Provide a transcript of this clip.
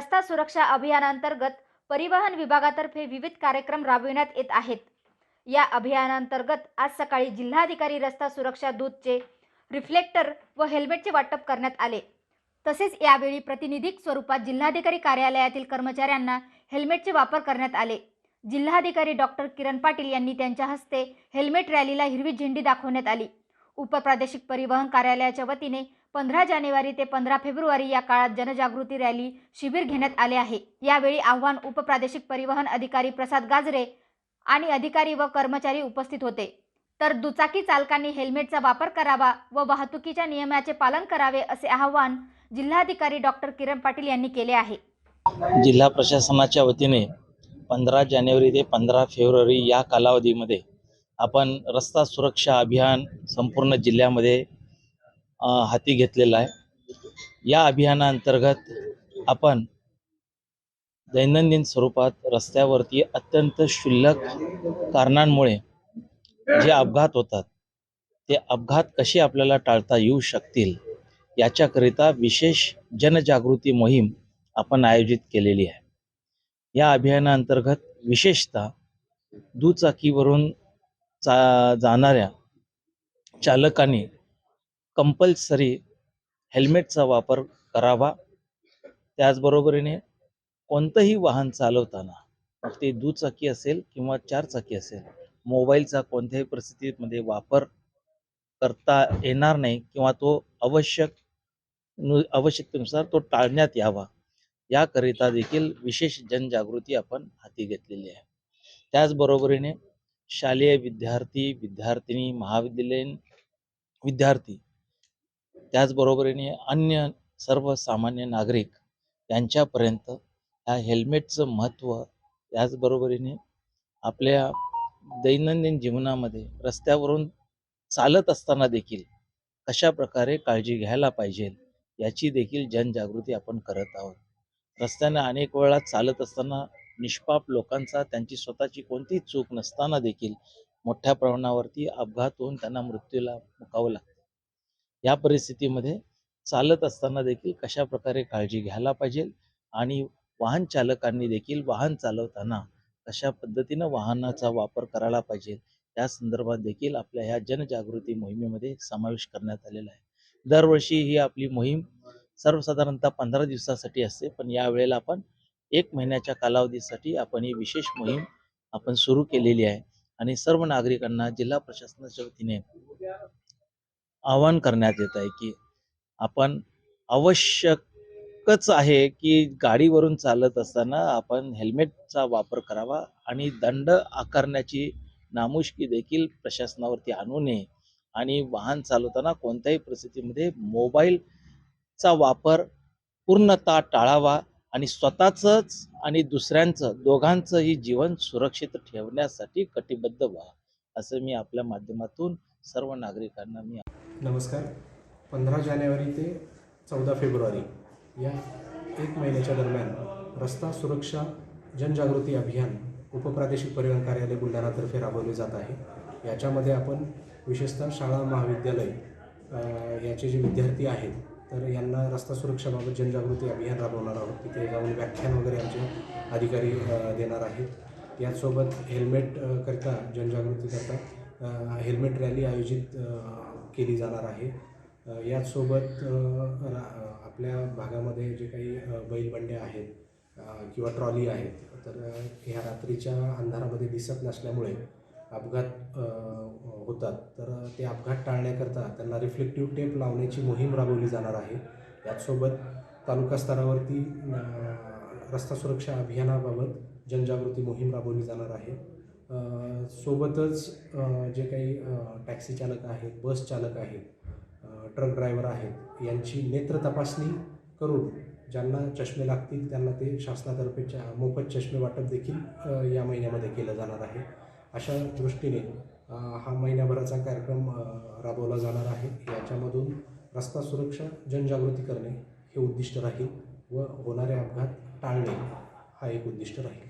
रस्ता सुरक्षा अभियानांतर्गत परिवहन विभागातर्फे विविध कार्यक्रम राबविण्यात येत आहेत. या अभियानांतर्गत आज सकाळी जिल्हाधिकारी रस्ता सुरक्षा दूतचे रिफ्लेक्टर व हेल्मेटचे वाटप करण्यात आले. तसेच यावेळी प्रतिनिधिक स्वरूपात जिल्हाधिकारी कार्यालयातील कर्मचाऱ्यांना हेल्मेटचे वापर करण्यात आले. जिल्हाधिकारी डॉक्टर किरण पाटील यांनी त्यांच्या हस्ते हेल्मेट रॅलीला हिरवी झेंडी दाखवण्यात आली. उपप्रादेशिक परिवहन कार्यालयाच्या वतीने पंधरा जानेवारी ते पंधरा फेब्रुवारी या काळात जनजागृती रॅली शिबिर घेण्यात आले आहे. यावेळी आव्हान उपप्रादेशिक परिवहन अधिकारी प्रसाद गाजरे आणि अधिकारी व कर्मचारी उपस्थित होते. तर दुचाकी चालकांनी हेल्मेटचा वापर करावा व वाहतुकीच्या नियमाचे पालन करावे असे आवाहन जिल्हाधिकारी डॉक्टर किरण पाटील यांनी केले आहे. जिल्हा प्रशासनाच्या वतीने पंधरा जानेवारी ते पंधरा फेब्रुवारी या कालावधीमध्ये आपण रस्ता सुरक्षा अभियान संपूर्ण जिल्ह्यामध्ये हाती घेतलेला आहे. या अभियानाअंतर्गत आपण दैनंदिन स्वरूपात रस्त्यावरती अत्यंत क्षुल्लक कारणांमुळे जे अपघात होतात ते अपघात कसे आपल्याला टाळता येऊ शकतील याच्याकरिता विशेष जनजागृती मोहीम आपण आयोजित केलेली आहे. या अभियानाअंतर्गत विशेषतः दुचाकीवरून चा जाणाऱ्या चालकांनी कंपल्सरी हेल्मेटचा वापर करावा. त्याचबरोबरीने कोणतंही वाहन चालवताना मग ते दुचाकी असेल किंवा चारचाकी असेल मोबाईलचा कोणत्याही परिस्थितीमध्ये वापर करता येणार नाही किंवा तो आवश्यक नु आवश्यकतेनुसार तो टाळण्यात यावा. याकरिता देखील विशेष जनजागृती आपण हाती घेतलेली आहे. त्याचबरोबरीने शालेय विद्यार्थी विद्यार्थिनी महाविद्यालयीन विद्यार्थी त्याचबरोबरीने अन्य सर्वसामान्य नागरिक यांच्यापर्यंत ह्या हेल्मेटचं महत्त्व त्याचबरोबरीने आपल्या दैनंदिन जीवनामध्ये रस्त्यावरून चालत असताना देखील कशा प्रकारे काळजी घ्यायला पाहिजे याची देखील जनजागृती आपण करत आहोत. रस्त्याने अनेक वेळा चालत असताना निष्पाप लोकांचा त्यांची स्वतःची कोणतीच चूक नसताना देखील मोठ्या प्रमाणावरती अपघात होऊन त्यांना मृत्यूला मुकावं लागतं. या परिस्थितीमध्ये चालत असताना देखील कशा प्रकारे काळजी घ्यायला पाहिजे आणि वाहन चालकांनी देखील वाहन चालवताना कशा पद्धतीनं वाहनाचा वापर करायला पाहिजे या संदर्भात देखील आपल्या ह्या जनजागृती मोहिमेमध्ये समावेश करण्यात आलेला आहे. दरवर्षी ही आपली मोहीम सर्वसाधारणतः पंधरा दिवसासाठी असते पण यावेळेला आपण एक महिन्याच्या कालावधीसाठी आपण ही विशेष मोहीम आपण सुरू केलेली आहे आणि सर्व नागरिकांना जिल्हा प्रशासनाच्या वतीने आवाहन करण्यात येत आहे की आपण आवश्यकच आहे की गाडीवरून चालत असताना आपण हेल्मेटचा वापर करावा आणि दंड आकारण्याची नामुष्की देखील प्रशासनावरती आणू नये. आणि वाहन चालवताना कोणत्याही परिस्थितीमध्ये मोबाईलचा वापर पूर्णतः टाळावा आणि स्वतःचंच आणि दुसऱ्यांचं दोघांचंही जीवन सुरक्षित ठेवण्यासाठी कटिबद्ध व्हा असं मी आपल्या माध्यमातून सर्व नागरिकांना मी नमस्कार. पंधरा जानेवारी ते चौदा फेब्रुवारी या एक महिन्याच्या दरम्यान रस्ता सुरक्षा जनजागृती अभियान उपप्रादेशिक परिवहन कार्यालय बुलढाणातर्फे राबवले जात आहे. याच्यामध्ये आपण विशेषतः शाळा महाविद्यालय याचे जे विद्यार्थी आहेत तर यांना रस्ता सुरक्षाबाबत जनजागृती अभियान राबवणार आहोत. तिथे जाऊन व्याख्यान वगैरे आमचे अधिकारी देणार आहेत. याचसोबत हेल्मेट अ, हेल्मेट रॅली आयोजित केली जाणार आहे. याचसोबत रा- आपल्या भागामध्ये जे काही बैलबंडे आहेत किंवा ट्रॉली आहेत तर ह्या रात्रीच्या अंधारामध्ये दिसत नसल्यामुळे अपघात होतात. तर ते अपघात टाळण्याकरता त्यांना रिफ्लेक्टिव्ह टेप लावण्याची मोहीम राबवली जाणार आहे. याचसोबत तालुका स्तरावरती रस्ता सुरक्षा अभियानाबाबत जनजागृती मोहीम राबवली जाणार आहे. सोबतच जे काही टॅक्सी चालक आहेत बस चालक आहेत ट्रक ड्रायव्हर आहेत यांची नेत्र तपासणी करून ज्यांना चष्मे लागतील त्यांना ते शासनातर्फे चा मोफत चष्मे वाटप देखील या महिन्यामध्ये केलं जाणार आहे. अशा दृष्टीने हा महिन्याभराचा कार्यक्रम राबवला जाणार आहे. याच्यामधून रस्ता सुरक्षा जनजागृती करणे हे उद्दिष्ट राहील व होणारे अपघात टाळणे हा एक उद्दिष्ट राहील.